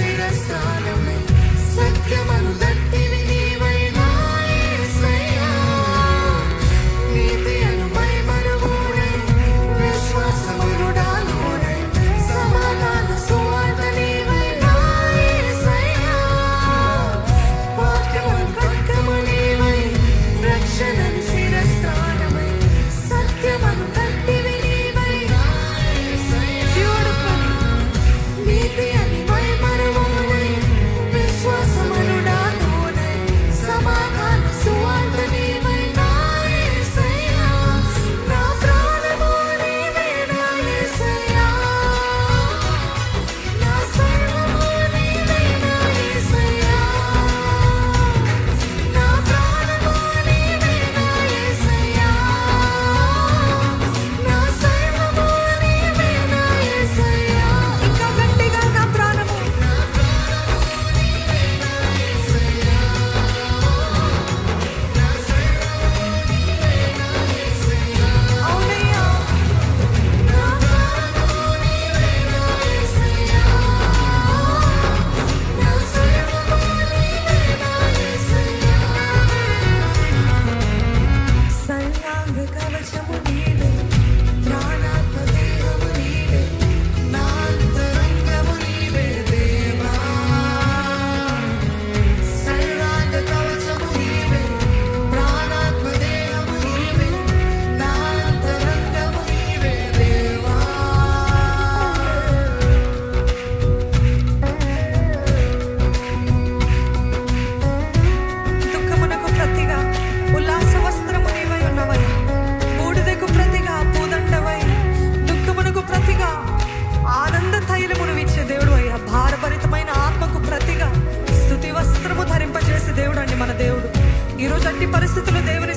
see the stars. మన దేవుడు. ఈరోజు అట్టి పరిస్థితుల్లో దేవుని